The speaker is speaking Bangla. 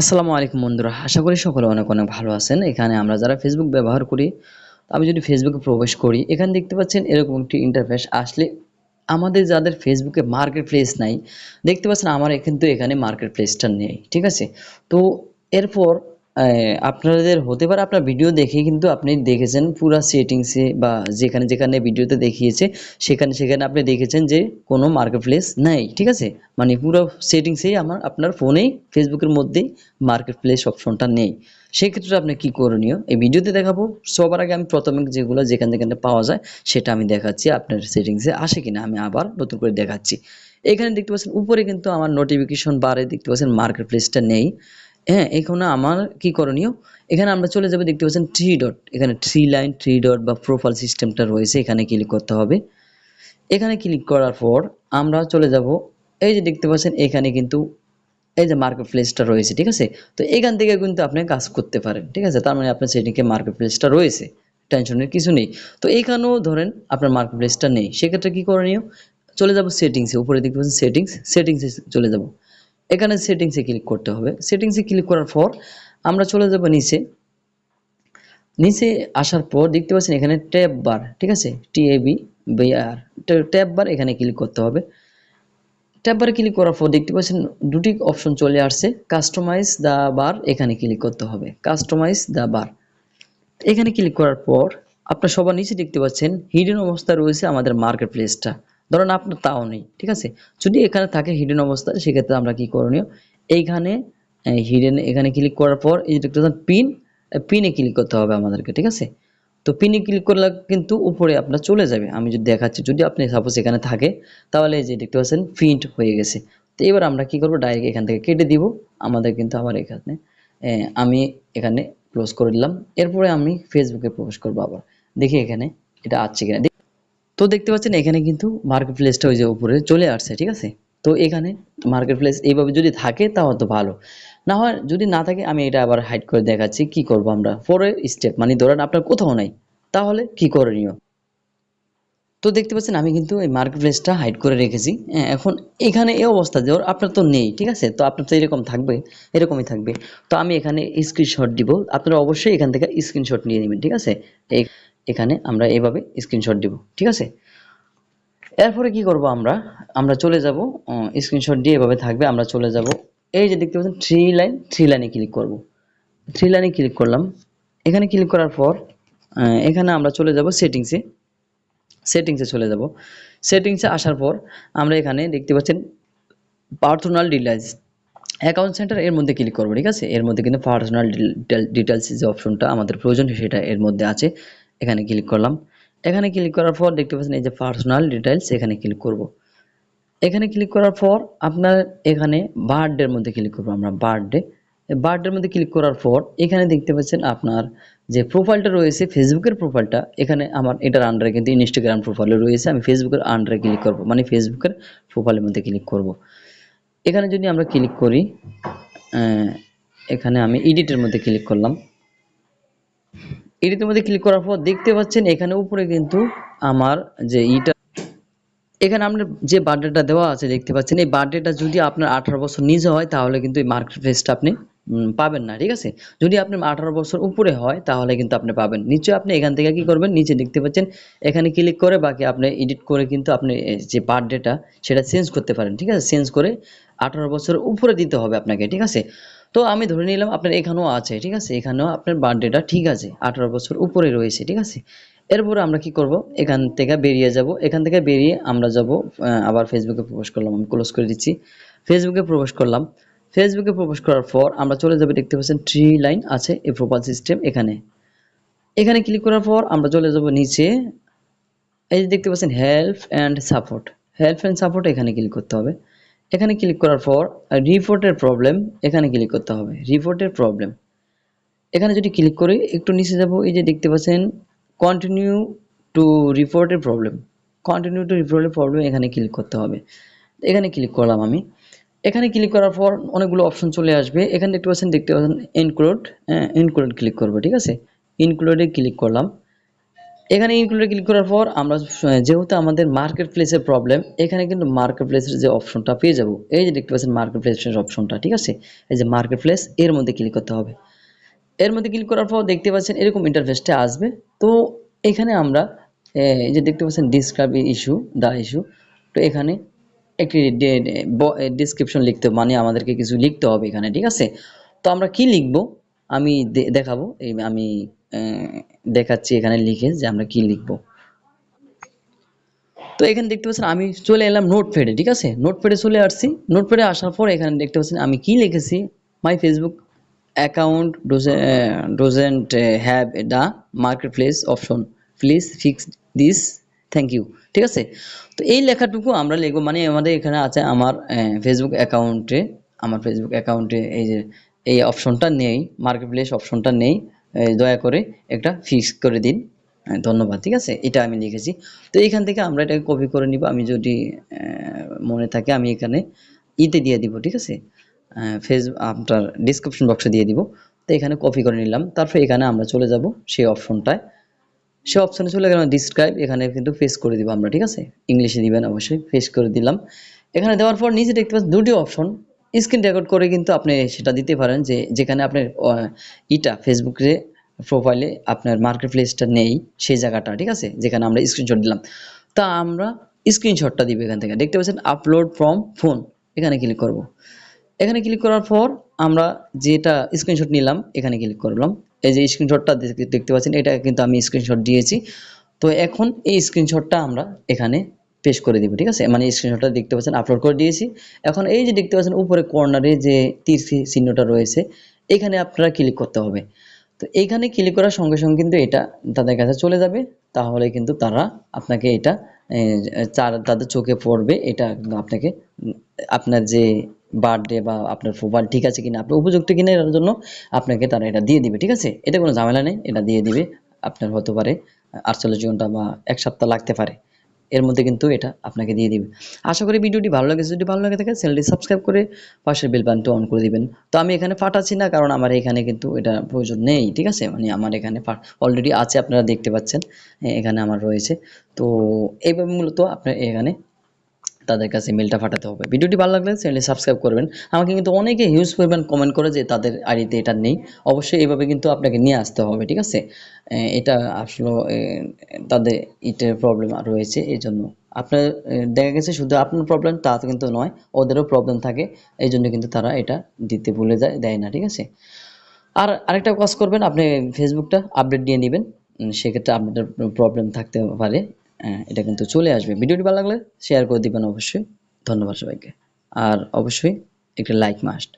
আসসালামু আলাইকুম বন্ধুরা, আশা করি সকলে অনেক অনেক ভালো আছেন। এখানে আমরা যারা ফেসবুক ব্যবহার করি আমি যদি ফেসবুকে প্রবেশ করি, এখানে দেখতে পাচ্ছেন এরকম একটি ইন্টারফেস আসলে আমাদের যাদের ফেসবুকে মার্কেট প্লেস নাই, দেখতে পাচ্ছেন আমার কিন্তু এখানে মার্কেট প্লেসটা নেই, ঠিক আছে? তো এরপর আপনাদের হতে পারে আপনার ভিডিও দেখে কিন্তু আপনি দেখেছেন পুরো সেটিংসে বা যেখানে যেখানে ভিডিওতে দেখিয়েছে, সেখানে সেখানে আপনি দেখেছেন যে কোনো মার্কেট প্লেস নাই, ঠিক আছে? মানে পুরো সেটিংসেই আমার, আপনার ফোনেই ফেসবুকের মধ্যেই মার্কেট প্লেস অপশনটা নেই। সেক্ষেত্রে আপনি কি করণীয়? এই ভিডিওতে দেখাবো, সবার আগে আমি প্রথমে যেগুলো যেখানে যেখানে পাওয়া যায়, সেটা আমি দেখাচ্ছি আপনার সেটিংসে আসে কিনা, আমি আবার নতুন করে দেখাচ্ছি। এখানে দেখতে পাচ্ছেন, উপরে কিন্তু আমার নোটিফিকেশন বারে দেখতে পাচ্ছেন মার্কেট প্লেসটা নেই। হ্যাঁ এখানে আমার কি করণীয়? এখানে আমরা চলে যাব, দেখতে পাচ্ছেন থ্রি ডট এখানে থ্রি লাইন থ্রি ডট বা প্রোফাইল সিস্টেমটা রয়েছে, এখানে ক্লিক করতে হবে। এখানে ক্লিক করার পর আমরা চলে যাব, এই যে দেখতে পাচ্ছেন, এখানে কিন্তু এই যে মার্কেট প্লেসটা রয়েছে, ঠিক আছে? তো এখান থেকে কিন্তু আপনি কাজ করতে পারেন, ঠিক আছে? তার মানে আপনার সেটিংয়ে মার্কেট প্লেসটা রয়েছে টেনশনের কিছু নেই। তো এইখানেও ধরেন আপনার মার্কেট প্লেসটা নেই, সেক্ষেত্রে কি করণীয়? চলে যাব সেটিংসে উপরে দেখতে পাচ্ছেন সেটিংস সেটিংসে চলে যাব। এখানে সেটিংসে ক্লিক করতে হবে। সেটিংসে ক্লিক করার পর আমরা চলে যাব নিচে। নিচে আসার পর দেখতে পাচ্ছেন এখানে ট্যাব বার ঠিক আছে? টিএবি বিআর ট্যাব বার এখানে ক্লিক করতে হবে। ট্যাব বারে ক্লিক করার পর দেখতে পাচ্ছেন দুটি অপশন চলে আসছে। কাস্টমাইজ দ্য বার এখানে ক্লিক করতে হবে। কাস্টমাইজ দ্য বার এখানে ক্লিক করার পর আপনার সবার নিচে দেখতে পাচ্ছেন হিডেন অবস্থায় রয়েছে আমাদের মার্কেট প্লেসটা ধরেন আপনার তাও নেই, ঠিক আছে? যদি এখানে থাকে হিডেন অবস্থা, সেক্ষেত্রে আমরা কি করণীয়? এইখানে হিডেন এখানে ক্লিক করার পর এই যে পিন পিনে ক্লিক করতে হবে আমাদেরকে, ঠিক আছে? তো পিনে ক্লিক করলে কিন্তু উপরে আপনার চলে যাবে। আমি যদি দেখাচ্ছি, যদি আপনি সাপোজ এখানে থাকে, তাহলে এই যে দেখতে পাচ্ছেন প্রিন্ট হয়ে গেছে। তো এবার আমরা কি করব? ডাইরেক্ট এখান থেকে কেটে দিব। আমাদের কিন্তু আবার এখানে আমি এখানে ক্লোজ করে দিলাম। এরপরে আমি ফেসবুকে প্রবেশ করব আবার। দেখি এখানে এটা আছে কিনা। তো দেখতে পাচ্ছেন এখানে কিন্তু মার্কেট প্লেসটা ওই যে উপরে চলে আসছে ঠিক আছে? তো এখানে মার্কেট প্লেস এইভাবে যদি থাকে তাহলে তো ভালো। না হয় যদি না থাকে আমি এটা আবার হাইড করে দেখাচ্ছি কি করব আমরা। পরের স্টেপ মানে ধরেন আপনার কোথাও নাই তাহলে কি করণীয় তো দেখতে পাচ্ছেন আমি কিন্তু এই মার্কেট প্লেসটা হাইড করে রেখেছি। হ্যাঁ, এখন এখানে এই অবস্থা যে আপনার তো নেই ঠিক আছে? তো আপনার তো এরকম থাকবে এরকমই থাকবে। তো আমি এখানে স্ক্রিনশট দিব আপনারা অবশ্যই এখান থেকে স্ক্রিনশট নিয়ে নেবেন ঠিক আছে? এখানে আমরা এভাবে স্ক্রিনশট দিব, ঠিক আছে? এরপরে কি করব আমরা? আমরা চলে যাব স্ক্রিনশট দিয়ে এভাবে থাকবে, আমরা চলে যাব। এই যে দেখতে পাচ্ছেন থ্রি লাইন থ্রি লাইনে ক্লিক করব। থ্রি লাইনে ক্লিক করলাম। এখানে ক্লিক করার পর এখানে আমরা চলে যাব সেটিংসে সেটিংসে চলে যাব। সেটিংসে আসার পর, আমরা এখানে দেখতে পাচ্ছেন পার্সোনাল ডিটেলস অ্যাকাউন্ট সেন্টার এর মধ্যে ক্লিক করব, ঠিক আছে? এর মধ্যে কিন্তু পার্সোনাল ডিটেলস যে অপশনটা আমাদের প্রয়োজন, সেটা এর মধ্যে আছে। এখানে ক্লিক করলাম। এখানে ক্লিক করার পর দেখতে পাচ্ছেন এই যে পার্সোনাল ডিটেলস এখানে ক্লিক করব। এখানে ক্লিক করার পর আপনার এখানে বার্থডের মধ্যে ক্লিক করব আমরা বার্থডে বার্থডের মধ্যে ক্লিক করার পর এখানে দেখতে পাচ্ছেন আপনার যে প্রোফাইলটা রয়েছে ফেসবুকের প্রোফাইলটা এখানে আমার এটার আন্ডারে কিন্তু ইনস্টাগ্রাম প্রোফাইলে রয়েছে, আমি ফেসবুকের আন্ডারে ক্লিক করব মানে ফেসবুকের প্রোফাইলের মধ্যে ক্লিক করব। এখানে যদি আমরা ক্লিক করি এখানে আমি এডিটের মধ্যে ক্লিক করলাম। এডিটের মধ্যে ক্লিক করার পর দেখতে পাচ্ছেন এখানে উপরে কিন্তু আমার যে ইটা, এখানে আপনার যে বার্থডেটা দেওয়া আছে দেখতে পাচ্ছেন, এই বার্থডেটা যদি আপনার আঠারো বছর নিচে হয়, তাহলে কিন্তু এই মার্কেট প্লেসটা আপনি পাবেন না, ঠিক আছে? যদি আপনি আঠারো বছর উপরে হয়, তাহলে কিন্তু আপনি পাবেন। নিচে আপনি এখান থেকে কি করবেন? নিচে দেখতে পাচ্ছেন, এখানে ক্লিক করে বাকি আপনি এডিট করে কিন্তু আপনি যে বার্থডেটা সেটা চেঞ্জ করতে পারেন, ঠিক আছে? চেঞ্জ করে আঠারো বছর উপরে দিতে হবে আপনাকে, ঠিক আছে? তো আমি ধরে নিলাম আপনার এখানেও আছে, ঠিক আছে? এখানেও আপনার বার্থডেটা ঠিক আছে, আঠারো বছর উপরে রয়েছে, ঠিক আছে? এরপরে আমরা কি করব? এখান থেকে বেরিয়ে যাব। এখান থেকে বেরিয়ে আমরা যাব আবার ফেসবুকে প্রবেশ করলাম, আমি ক্লোজ করে দিচ্ছি। ফেসবুকে প্রবেশ করলাম। ফেসবুকে প্রবেশ করার পর আমরা চলে যাব, দেখতে পাচ্ছেন থ্রি লাইন আছে, এই প্রোফাইল সিস্টেম এখানে। এখানে ক্লিক করার পর আমরা চলে যাব নিচে। এই যে দেখতে পাচ্ছেন help and support help and support এখানে ক্লিক করতে হবে। এখানে ক্লিক করার পর রিপোর্টের প্রবলেম এখানে ক্লিক করতে হবে। রিপোর্টের প্রবলেম এখানে যদি ক্লিক করি, একটু নিচে যাব, এই যে দেখতে পাচ্ছেন continue to report a problem continue to report a problem এখানে ক্লিক করতে হবে। এখানে ক্লিক করলাম আমি। এখানে ক্লিক করার পর অনেকগুলো অপশন চলে আসবে। এখানে দেখতে পাচ্ছেন দেখতে পাচ্ছেন ইনক্লুড হ্যাঁ ইনক্লুড ক্লিক করব, ঠিক আছে? ইনক্লুডে ক্লিক করলাম। এখানে ইনক্লুডে ক্লিক করার পর আমরা যেহেতু আমাদের মার্কেট প্লেসের প্রবলেম এখানে কিন্তু মার্কেট প্লেসের যে অপশনটা পেয়ে যাব। এই যে দেখতে পাচ্ছেন মার্কেট প্লেসের অপশনটা ঠিক আছে? এই যে মার্কেট প্লেস এর মধ্যে ক্লিক করতে হবে। এর মধ্যে ক্লিক করার পর দেখতে পাচ্ছেন এরকম ইন্টারফেসটা আসবে। তো এখানে আমরা এই যে দেখতে পাচ্ছেন ডিসক্রাইব ইস্যু দা ইস্যু তো এখানে একটি ডিসক্রিপশন লিখতে মানে আমাদেরকে কিছু লিখতে হবে এখানে, ঠিক আছে? তো আমরা কি লিখব? আমি দেখাবো, এই, আমি দেখাচ্ছি এখানে লিখে যে আমরা কি লিখব। তো এখানে দেখতে পাচ্ছেন আমি চলে এলাম নোটপ্যাডে, ঠিক আছে? নোটপ্যাডে চলে আসছি। নোটপ্যাডে আসার পর এখানে দেখতে পাচ্ছেন আমি কি লিখেছি? My Facebook account doesn't have the marketplace option please fix this thank you ঠিক আছে? তো এই লেখাটুকু আমরা লিখব। মানে আমাদের এখানে আছে আমার ফেসবুক অ্যাকাউন্টে আমার ফেসবুক অ্যাকাউন্টে এই যে, এই অপশনটা নেই মার্কেট প্লেস অপশনটা নেই। দয়া করে একটা ফিক্স করে দিন। হ্যাঁ, ধন্যবাদ ঠিক আছে? এটা আমি লিখেছি। তো এইখান থেকে আমরা এটাকে কপি করে নিব। আমি যদি মনে থাকে আমি এখানে ইতে দিয়ে দিব ঠিক আছে? ফেস আপনার ডিসক্রিপশন বক্সে দিয়ে দিব। তো এখানে কপি করে নিলাম। তারপর এখানে আমরা চলে যাব সেই অপশনটায় সে অপশনে চলে গেলাম ডিসক্রাইব এখানে কিন্তু ফেস করে দিব আমরা ঠিক আছে? ইংলিশে দিবেন অবশ্যই ফেস করে দিলাম। এখানে দেওয়ার পর নিচে দেখতে পাচ্ছি দুটি অপশন স্ক্রিন রেকর্ড করে কিন্তু আপনি সেটা দিতে পারেন যে যেখানে আপনার ইটা ফেসবুকে প্রোফাইলে আপনার মার্কেট প্লেসটা নেই, সেই জায়গাটা, ঠিক আছে? যেখানে আমরা স্ক্রিনশট দিলাম। তা আমরা স্ক্রিনশটটা দিব এখান থেকে। দেখতে পাচ্ছেন আপলোড ফ্রম ফোন এখানে ক্লিক করব। এখানে ক্লিক করার পর আমরা যেটা স্ক্রিনশট নিলাম, এখানে ক্লিক করলাম। এই যে স্ক্রিনশটটা দেখতে পাচ্ছেন, এটা কিন্তু আমি স্ক্রিনশট দিয়েছি। তো এখন এই স্ক্রিনশটটা আমরা এখানে পেস্ট করে দিব, ঠিক আছে? মানে স্ক্রিনশটটা দেখতে পাচ্ছেন আপলোড করে দিয়েছি। এখন এই যে দেখতে পাচ্ছেন, উপরে কর্নারে যে তীর চিহ্নটা রয়েছে, এখানে আপনারা ক্লিক করতে হবে। তো এইখানে ক্লিক করার সঙ্গে সঙ্গে কিন্তু এটা তাদের কাছে চলে যাবে। তাহলে কিন্তু তারা আপনাকে এটা চার, তাদের চোখে পড়বে, এটা আপনাকে, আপনার যে বার্থডে বা আপনার প্রোফাইল ঠিক আছে কিনা আপনি উপযুক্ত কিনা এর জন্য আপনাকে তারা এটা দিয়ে দিবে, ঠিক আছে? এটা কোনো ঝামেলা নেই, এটা দিয়ে দিবে। আপনার হতে পারে আটচল্লিশ ঘণ্টা বা এক সপ্তাহ লাগতে পারে। এর মধ্যে কিন্তু এটা আপনাকে দিয়ে দিবে। আশা করি ভিডিওটি ভালো লাগে যদি ভালো লাগে থাকে চ্যানেলটি সাবস্ক্রাইব করে পাশের বেল বাটনটি অন করে দিবেন। তো আমি এখানে পাঠাচ্ছি না, কারণ আমার এখানে কিন্তু এটা প্রয়োজন নেই, ঠিক আছে? মানে আমার এখানে অলরেডি আছে, আপনারা দেখতে পাচ্ছেন। এখানে আমার রয়েছে। তো এইভাবে মূলত আপনার এখানে তাদের কাছে মেলটা পাঠাতে হবে। ভিডিওটি ভালো লাগলে চ্যানেলটি সাবস্ক্রাইব করবেন। আমাকে কিন্তু অনেকে হিউজ পরিমাণ কমেন্ট করে যে তাদের আইডিতে এটা নেই। অবশ্যই এইভাবে কিন্তু আপনাকে নিয়ে আসতে হবে, ঠিক আছে? এটা আসলে তাদের ইটের প্রবলেম রয়েছে এই জন্য আপনার দেখা গেছে শুধু আপনার প্রবলেম তা কিন্তু নয়, ওদেরও প্রবলেম থাকে। এই জন্য কিন্তু তারা এটা দিতে ভুলে যায়, দেয় না, ঠিক আছে? আর আরেকটা কাজ করবেন, আপনি ফেসবুকটা আপডেট দিয়ে নেবেন। সেক্ষেত্রে আপনাদের প্রবলেম থাকতে পারে। এটা কিন্তু চলে আসবে। ভিডিওটি ভালো লাগলে শেয়ার করে দিবেন অবশ্যই। ধন্যবাদ সবাইকে। আর অবশ্যই একটি লাইক মাস্ট